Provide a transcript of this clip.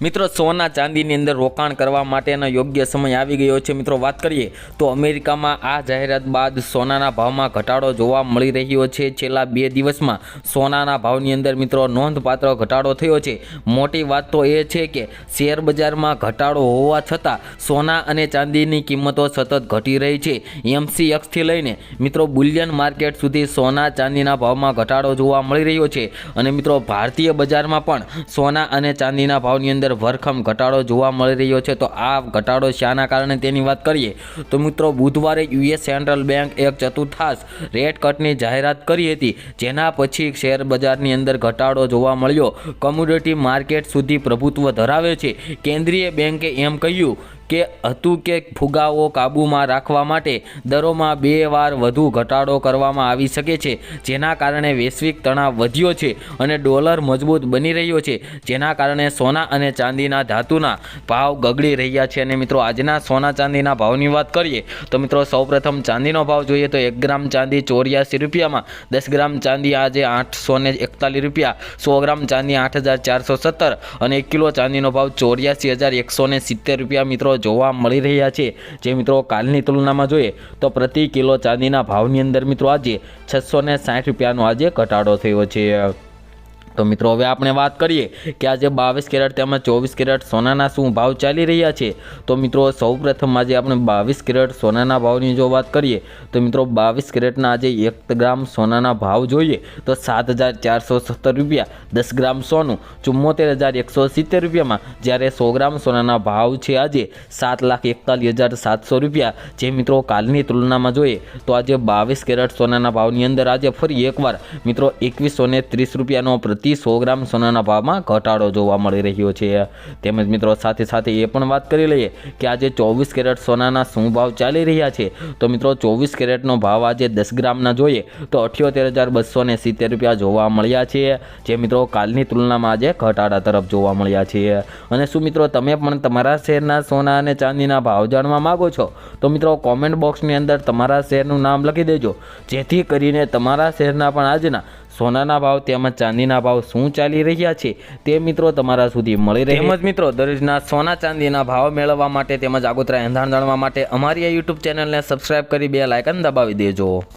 મિત્રો, સોના ચાંદીની અંદર રોકાણ કરવા માટેનો યોગ્ય સમય આવી ગયો છે. મિત્રો, વાત કરીએ તો અમેરિકામાં આ જાહેરાત બાદ સોનાના ભાવમાં ઘટાડો જોવા મળી રહ્યો છે. છેલ્લા બે દિવસમાં સોનાના ભાવની અંદર મિત્રો નોંધપાત્ર ઘટાડો થયો છે. મોટી વાત તો એ છે કે શેર બજારમાં ઘટાડો હોવા છતાં સોના અને ચાંદીની કિંમતો સતત ઘટી રહી છે. એમસીએક્સથી લઈને મિત્રો બુલિયન માર્કેટ સુધી સોના ચાંદીના ભાવમાં ઘટાડો જોવા મળી રહ્યો છે. અને મિત્રો, ભારતીય બજારમાં પણ સોના અને ચાંદીના ભાવની અંદર ભરખમ ઘટાડો જોવા મળી રહ્યો છે. તો આ ઘટાડો શાના કારણે તેની વાત કરીએ તો મિત્રો બુધવારે યુએસ સેન્ટ્રલ બેંક એક ચતુર્થાંશ રેટ કટની જાહેરાત કરી હતી. જેના પછી શેર બજારની અંદર ઘટાડો જોવા મળ્યો. કોમ્યુડિટી માર્કેટ સુધી પ્રભુત્વ ધરાવે છે. કેન્દ્રીય બેંકે એમ કહ્યું કે હતું કે ફુગાવો કાબૂમાં રાખવા માટે દરોમાં બે વાર વધુ ઘટાડો કરવામાં આવી શકે છે. જેના કારણે વૈશ્વિક તણાવ વધ્યો છે અને ડોલર મજબૂત બની રહ્યો છે. જેના કારણે સોના અને ચાંદીના ધાતુના ભાવ ગગડી રહ્યા છે. અને મિત્રો, આજના સોના ચાંદીના ભાવની વાત કરીએ, તો મિત્રો, સૌપ્રથમ ચાંદીનો ભાવ જોઈએ તો એક ગ્રામ ચાંદી ચોર્યાસી રૂપિયામાં, દસ ગ્રામ ચાંદી આજે આઠસો ને એકતાલીસ રૂપિયા, સો ગ્રામ ચાંદી આઠ હજાર ચારસો સત્તર અને એક કિલો ચાંદીનો ભાવ ચોર્યાસી હજાર એકસો સિત્તેર રૂપિયા. મિત્રો જોવા મળી રહ્યા છે. જે મિત્રો કાલની તુલનામાં જોઈએ તો પ્રતિ કિલો ચાંદીના ભાવની અંદર મિત્રો આજે છસો ને સાઠ રૂપિયાનો આજે ઘટાડો થયો છે. તો મિત્રો, હવે આપણે વાત કરીએ કે આજે બાવીસ કેરેટ તેમજ ચોવીસ કેરેટ સોનાના શું ભાવ ચાલી રહ્યા છે? તો મિત્રો, સૌપ્રથમ આજે આપણે બાવીસ કેરેટ સોનાના ભાવની જો વાત કરીએ, તો મિત્રો, બાવીસ કેરેટના આજે એક ગ્રામ સોનાના ભાવ જોઈએ તો સાત હજાર ચારસો સત્તર રૂપિયા, દસ ગ્રામ સોનું, ચુમ્મોતેર હજાર એકસો સિત્તેર રૂપિયામાં. જ્યારે સો ગ્રામ સોનાના ભાવ છે આજે સાત લાખ એકતાલીસ હજાર સાતસો રૂપિયા. જે મિત્રો, કાલની તુલનામાં જોઈએ તો આજે બાવીસ કેરેટ સોનાના ભાવની અંદર આજે ફરી એકવાર મિત્રો, એકવીસો ત્રીસ રૂપિયાનો પ્રતિ સો ગ્રામ સોનાના ભાવમાં ઘટાડો જોવા મળી રહ્યો છે. તેમજ મિત્રો, સાથે સાથે એ પણ વાત કરી લઈએ કે આજે ચોવીસ કેરેટ સોનાના શું ભાવ ચાલી રહ્યા છે? તો મિત્રો, ચોવીસ કેરેટનો ભાવ આજે દસ ગ્રામના જોઈએ તો અઠ્યોતેર હજાર બસો ને સિત્તેર રૂપિયા જોવા મળ્યા છે. જે મિત્રો, કાલની તુલનામાં આજે ઘટાડા તરફ જોવા મળ્યા છે. અને શું મિત્રો, તમે પણ તમારા શહેરના સોના અને ચાંદીના ભાવ જાણવા માગો છો? તો મિત્રો, કોમેન્ટ બોક્સની અંદર તમારા શહેરનું નામ લખી દેજો. જેથી કરીને તમારા શહેરના પણ આજના સોનાના ભાવ તેમજ ચાંદીના ભાવ શું ચાલી રહ્યા છે તે મિત્રો તમારા સુધી મળી રહે. તેમજ મિત્રો, દરરોજના સોના ચાંદીના ભાવ મેળવવા માટે તેમજ આગોતરા એંધાણ જાણવા માટે અમારી આ યુટ્યુબ ચેનલને સબસ્ક્રાઈબ કરી બે લાયકન દબાવી દેજો.